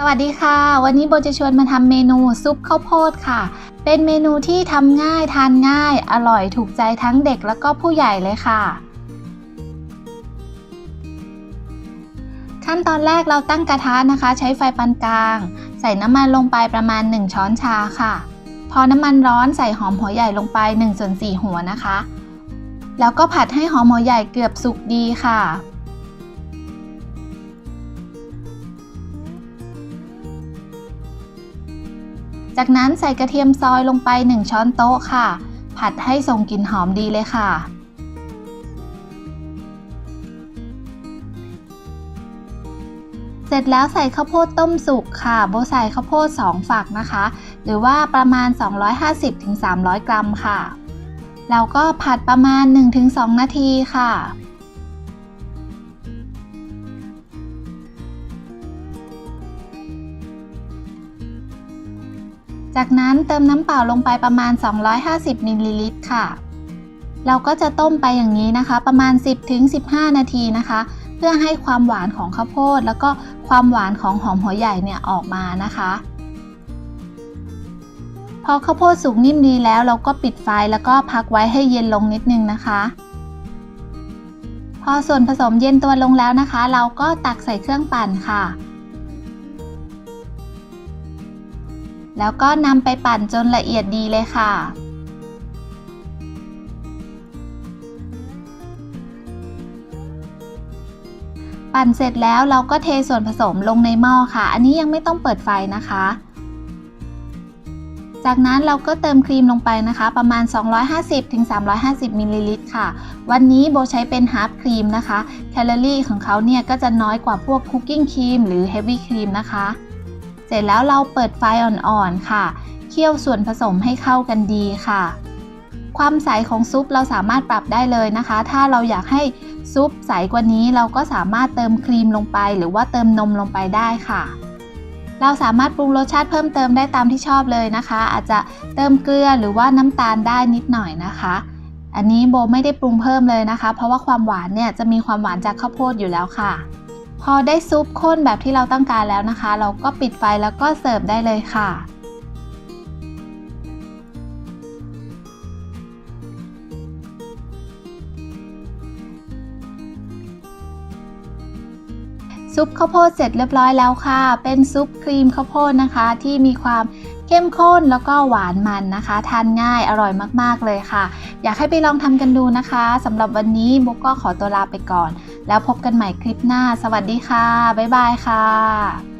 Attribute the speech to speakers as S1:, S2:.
S1: สวัสดีค่ะ วันนี้โบจะชวนมาทำเมนูซุปข้าวโพดค่ะ เป็นเมนูที่ทำง่ายทานง่าย อร่อยถูกใจทั้งเด็กแล้วก็ผู้ใหญ่เลยค่ะ ขั้นตอนแรกเราตั้งกระทะนะคะ ใช้ไฟปานกลาง ใส่น้ำมันลงไปประมาณ 1 ช้อนชาค่ะ พอน้ำมันร้อนใส่หอมหัวใหญ่ลงไป1ส่วน4หัวนะคะ แล้วก็ผัดให้หอมหัวใหญ่เกือบสุกดีค่ะ จากนั้นใส่กระเทียมซอยลงไป 1 ช้อนโต๊ะค่ะ ผัดให้ส่งกลิ่นหอมดีเลยค่ะ เสร็จแล้วใส่ข้าวโพดต้มสุกค่ะ โบใส่ข้าวโพด 2 ฝักนะคะ หรือว่าประมาณ 250-300 กรัมค่ะ แล้วก็ผัดประมาณ 1-2 นาทีค่ะ จากนั้นเติมน้ำเปล่าลงไปประมาณ 250มิลลิลิตรค่ะ เราก็จะต้มไปอย่างนี้นะคะ ประมาณ 10-15 นาทีนะคะ เพื่อให้ความหวานของข้าวโพด แล้วก็ความหวานของหอมหัวใหญ่เนี่ยออกมานะคะ พอข้าวโพดสุกนิ่มดีแล้วเราก็ปิดไฟแล้วก็พักไว้ให้เย็นลงนิดนึงนะคะ พอส่วนผสมเย็นตัวลงแล้วนะคะ เราก็ตักใส่เครื่องปั่นค่ะ แล้วก็นำไปปั่นจนละเอียดดีเลยค่ะปั่นเสร็จแล้วเราก็เทส่วนผสมลงในหม้อค่ะ อันนี้ยังไม่ต้องเปิดไฟนะคะ จากนั้นเราก็เติมครีมลงไปนะคะ ประมาณ 250-350มิลลิลิตรค่ะ วันนี้โบใช้เป็นฮาร์ปครีมนะคะ แคลอรี่ของเขาเนี่ยก็จะน้อยกว่าพวกคุกกิ้งครีมหรือเฮฟวี่ครีมนะคะ เสร็จแล้วเราเปิดไฟอ่อนๆค่ะ เคี่ยวส่วนผสมให้เข้ากันดีค่ะ ความใสของซุปเราสามารถปรับได้เลยนะคะ ถ้าเราอยากให้ซุปใสกว่านี้เราก็สามารถเติมครีมลงไป หรือว่าเติมนมลงไปได้ค่ะ เราสามารถปรุงรสชาติเพิ่มเติมได้ตามที่ชอบเลยนะคะ อาจจะเติมเกลือหรือว่าน้ำตาลได้นิดหน่อยนะคะ อันนี้โบไม่ได้ปรุงเพิ่มเลยนะคะ เพราะว่าความหวานเนี่ยจะมีความหวานจากข้าวโพดอยู่แล้วค่ะ พอได้ซุปข้นแบบที่เราต้องการแล้วนะคะ เราก็ปิดไฟแล้วก็เสิร์ฟได้เลยค่ะ ซุปข้าวโพดเสร็จเรียบร้อยแล้วค่ะ เป็นซุปครีมข้าวโพดนะคะ ที่มีความ เข้มข้นแล้วก็หวานมันนะคะ ทานง่ายอร่อยมากๆเลยค่ะ อยากให้ไปลองทำกันดูนะคะสำหรับวันนี้บุ๊กก็ขอตัวลาไปก่อน แล้วพบกันใหม่คลิปหน้า สวัสดีค่ะ บ๊ายบายค่ะ